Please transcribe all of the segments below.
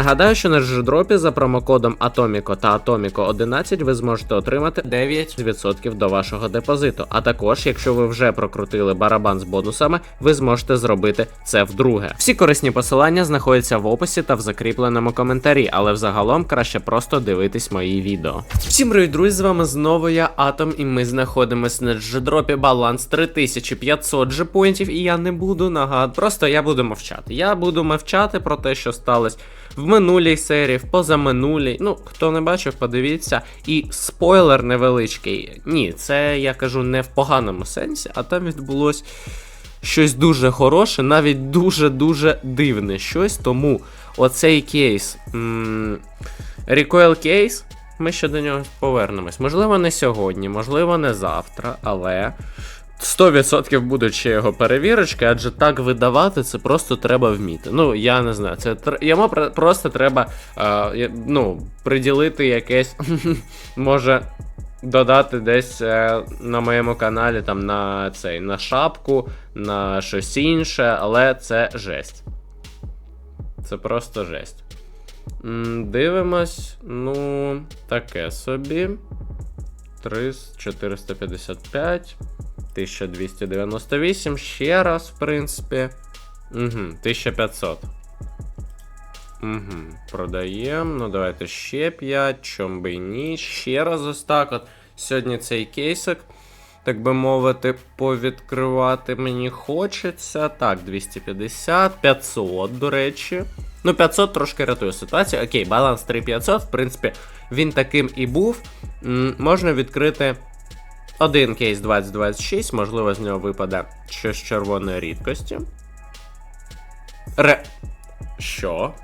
Нагадаю, що на джедропі за промокодом Atomico та Atomico 11 ви зможете отримати 9% до вашого депозиту. А також, якщо ви вже прокрутили барабан з бонусами, ви зможете зробити це вдруге. Всі корисні посилання знаходяться в описі та в закріпленому коментарі, але взагалом краще просто дивитись мої відео. Всім привіт, друзі! З вами знову я Атом, і ми знаходимося на джедропі баланс 3500 джепоінтів, і я не буду нагадувати. Просто я буду мовчати. Я буду мовчати про те, що сталося в минулій серії, в позаминулій. Ну, хто не бачив, подивіться. І спойлер невеличкий. Ні, це я кажу не в поганому сенсі, а там відбулось щось дуже хороше, навіть дуже-дуже дивне щось. Тому оцей кейс. Recoil кейс. Ми ще до нього повернемось. Можливо, не сьогодні, можливо, не завтра, але 100% будуть ще його перевірочки, адже так видавати це просто треба вміти. Ну, я не знаю, це йому просто треба е, ну, приділити якесь, може. Додати десь е, на моєму каналі там на цей на шапку, на щось інше, але це жесть. Це просто жесть. М, Дивимось, ну, таке собі. 3, 455, 1298, ще раз, в принципі. Угу, 1500. Угу, продаємо. Ну, давайте ще 5, чом би ні. Ще раз ось так от. Сьогодні цей кейсик, так би мовити, повідкривати мені хочеться. Так, 250, 500, до речі. Ну, 500 трошки рятує ситуацію. Окей, баланс 3500, в принципі, він таким і був. Можна відкрити один кейс 2026, можливо, з нього випаде щось червоної рідкості. Ре. Що?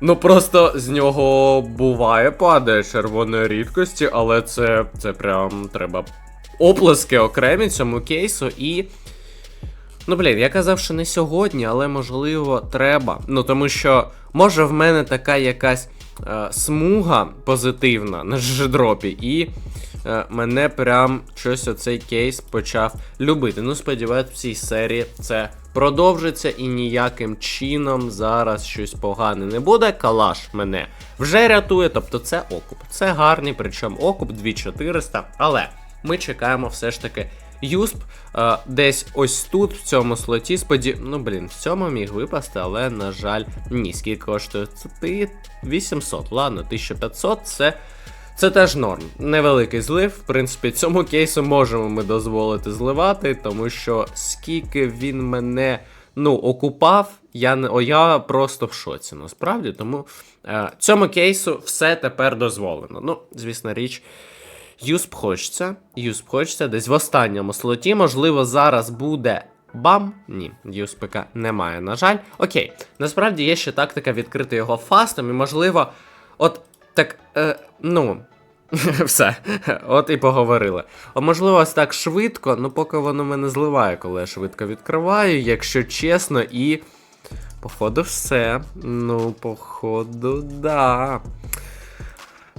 Ну просто з нього буває, падає червоної рідкості, але це, це прям треба оплески окремі цьому кейсу і. Ну, блін, я казав, що не сьогодні, але можливо треба. Ну, тому що може в мене така якась е, смуга позитивна на ждропі, і мене прям щось оцей кейс почав любити. Ну, сподіваюсь, в цій серії це продовжиться і ніяким чином зараз щось погане не буде. Калаш мене вже рятує, тобто це окуп. Це гарний, причому окуп 2400, але ми чекаємо все ж таки. Юсп е, десь ось тут, в цьому слоті, споді... Ну, блін, в цьому міг випасти, але, на жаль, ні. Скільки коштує? Це ти 800. Ладно, 1500 це. Це теж норм. Невеликий злив. В принципі, цьому кейсу можемо ми дозволити зливати, тому що скільки він мене ну, окупав, я не о, я просто в шоці, насправді. Тому е, цьому кейсу все тепер дозволено. Ну, звісно річ. Юсп хочеться, Юсп хочеться десь в останньому слоті. Можливо, зараз буде бам. Ні, Юспика немає, на жаль. Окей, насправді є ще тактика відкрити його фастом, і можливо, от ну. Все, от і поговорили. А можливо, ось так швидко, ну поки воно мене зливає, коли я швидко відкриваю, якщо чесно, і. Походу, все. Ну, походу, да.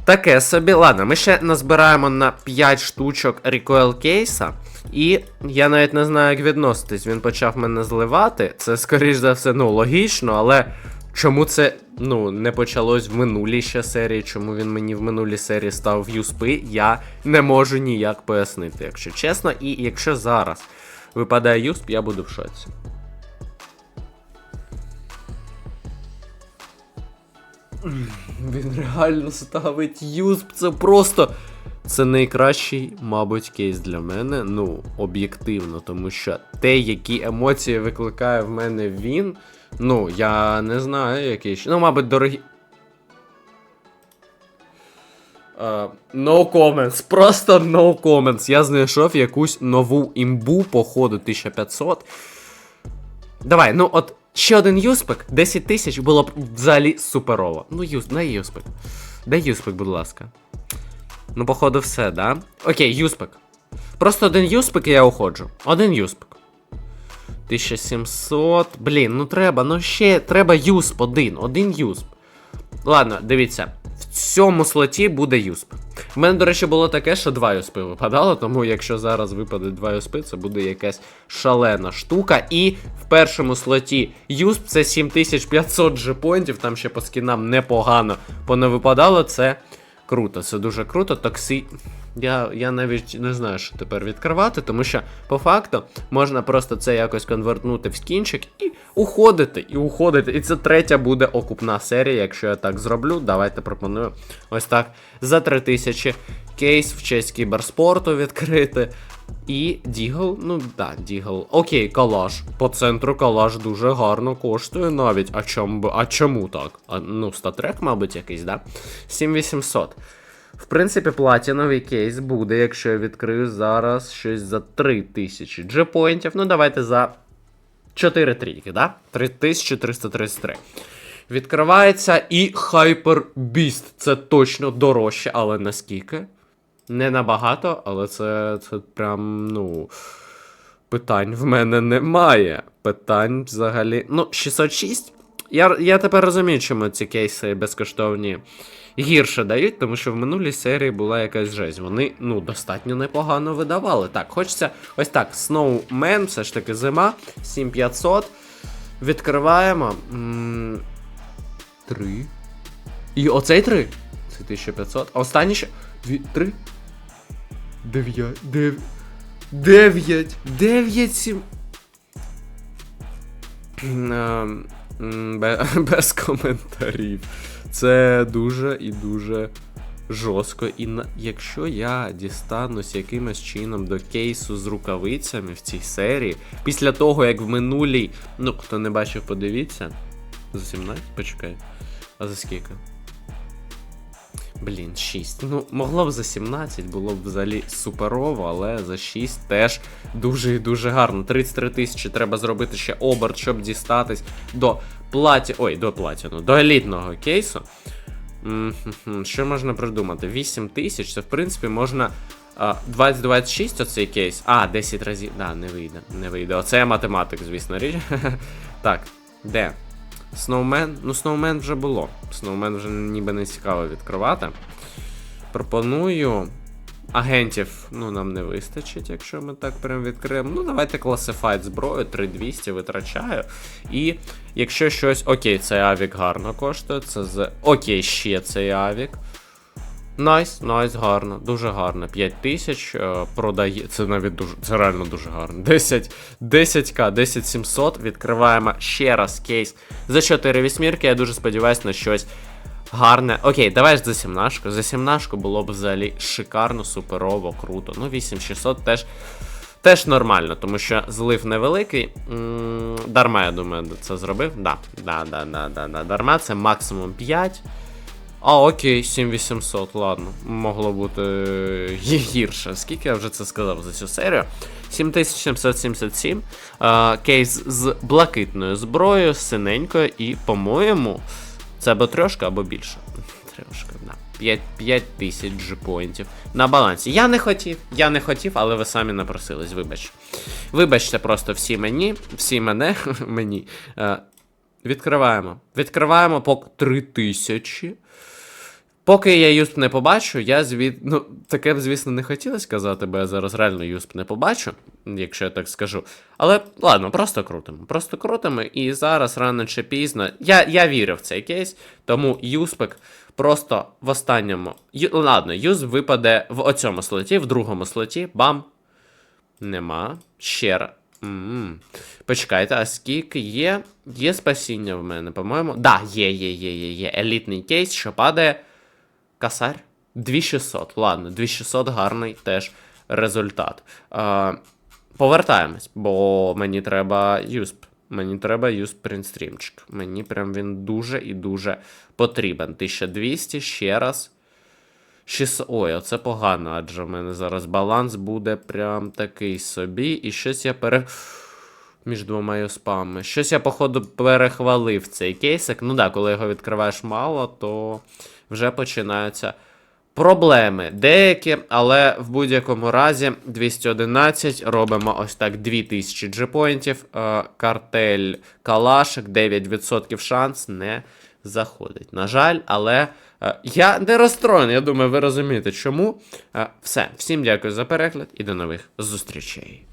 Таке собі. Ладно, ми ще назбираємо на 5 штучок Recoil кейса. І я навіть не знаю, як відноситись. Він почав мене зливати. Це, скоріш за все, ну, логічно, але чому це ну, не почалось в минулій ще серії, чому він мені в минулій серії став юспи, я не можу ніяк пояснити, якщо чесно. І якщо зараз випадає юсп, я буду в шоці. Він реально ставить юсп, це просто. Це найкращий, мабуть, кейс для мене. Ну, об'єктивно, тому що те, які емоції викликає в мене він. Ну, я не знаю, який ще. Ну, мабуть, дорогі. Uh, no comments, просто no comments. Я знайшов якусь нову імбу по ходу 1500. Давай, ну от ще один юспик, 10 тисяч було б взагалі суперово. Ну, юс, дай юспик. Дай юспик, будь ласка. Ну, походу, все, да? Окей, юспик. Просто один юспик і я уходжу. Один юспик. 1700. Блін, ну треба, ну ще треба юсп один. Один юсп. Ладно, дивіться. В цьому слоті буде юсп. У мене, до речі, було таке, що два юспи випадало, тому якщо зараз випаде два юспи, це буде якась шалена штука. І в першому слоті юсп це 7500 джепоінтів, там ще по скінам непогано понавипадало, це круто, це дуже круто. Токсі. Я, я навіть не знаю, що тепер відкривати, тому що по факту можна просто це якось конвертнути в скінчик і уходити, і уходити. І це третя буде окупна серія, якщо я так зроблю. Давайте пропоную ось так за 3000 кейс в честь кіберспорту відкрити. І Дігл, ну да, Дігл. Окей, калаш. По центру калаш дуже гарно коштує навіть. А чому а чому так? А, ну, статрек, мабуть, якийсь, да? 7800. В принципі, платіновий кейс буде, якщо я відкрию зараз щось за 3000 джепоінтів. Ну, давайте за 4 трійки, да? 3333. Відкривається і Hyper Beast. Це точно дорожче, але наскільки? Не набагато, але це, це прям, ну. Питань в мене немає. Питань взагалі. Ну, 606. Я, я тепер розумію, чому ці кейси безкоштовні гірше дають, тому що в минулій серії була якась жесть. Вони, ну, достатньо непогано видавали. Так, хочеться ось так. Snowman, все ж таки зима, 7500. Відкриваємо. Три. І оцей три. Це 1500. А останній ще. Дві, три. Дев'ять. Дев... Дев'ять. Дев'ять сім. Без коментарів. Це дуже і дуже жорстко. І якщо я дістанусь якимось чином до кейсу з рукавицями в цій серії, після того, як в минулій. Ну, хто не бачив, подивіться. За 17? Почекай. А за скільки? Блін, 6. Ну, могло б за 17, було б взагалі суперово, але за 6 теж дуже і дуже гарно. 33 тисячі треба зробити ще оберт, щоб дістатись до платі. Ой, до платіну, до елітного кейсу. М-хм-хм, Що можна придумати? 8 тисяч, це в принципі можна. а, 20-26 оцей кейс. А, 10 разів. Да, не вийде. Не вийде. Оце я математик, звісно річ. так, де? Сноумен. Ну, Сноумен вже було. Сноумен вже ніби не цікаво відкривати. Пропоную. Агентів, ну, нам не вистачить, якщо ми так прям відкриємо. Ну, давайте класифайт зброю, 3200 витрачаю. І якщо щось. Окей, цей авік гарно коштує. Це з. Окей, ще цей авік. Найс, найс, гарно, дуже гарно. 5 тисяч е, продає. Це навіть дуже. Це реально дуже гарно. 10, 10к, 10700. Відкриваємо ще раз кейс за 4 вісьмірки. Я дуже сподіваюся на щось гарне. Окей, давай за 17. За 17 було б взагалі шикарно, суперово, круто. Ну, 8600 теж. Теж нормально, тому що злив невеликий. Дарма, я думаю, це зробив. Да, да, да, да, да, да. Дарма, це максимум 5. А, окей, 7800, ладно. Могло бути е, гірше. Скільки я вже це сказав за цю серію? 7777. Е, кейс з блакитною зброєю, синенькою, і, по-моєму, це або трошка, або більше. Трошка, да. 5, 5 тисяч джипоінтів на балансі. Я не хотів, я не хотів, але ви самі напросились, вибач. Вибачте просто всі мені, всі мене, мені. Е, відкриваємо. Відкриваємо по 3000. Поки я юсп не побачу, я звід. Ну, таке б, звісно, не хотілося казати, бо я зараз реально юсп не побачу, якщо я так скажу. Але ладно, просто крутимо. Просто крутимо, і зараз рано чи пізно. Я, я вірю в цей кейс, тому юспик просто в останньому. Ю... Ладно, юсп випаде в оцьому слоті, в другому слоті. Бам! Нема. Ще раз. м Почекайте, а скільки є? Є спасіння в мене, по-моєму. Да, є, є, є, є, є. Елітний кейс, що падає. Касар? 2600. Ладно, 2600 гарний теж результат. Е, повертаємось, бо мені треба юсп. Мені треба юсп принстрімчик. Мені прям він дуже і дуже потрібен. 1200 ще раз. 600... Ой, оце погано, адже в мене зараз баланс буде прям такий собі. І щось я пере. Між двома юспами. Щось я, походу, перехвалив цей кейсик. Ну так, коли його відкриваєш мало, то вже починаються проблеми. Деякі, але в будь-якому разі 211 робимо ось так 2000 джепоінтів. Е, картель Калашик, 9% шанс не заходить. На жаль, але Е, Я не розстроєний, я думаю, ви розумієте чому. Е, Все, всім дякую за перегляд і до нових зустрічей.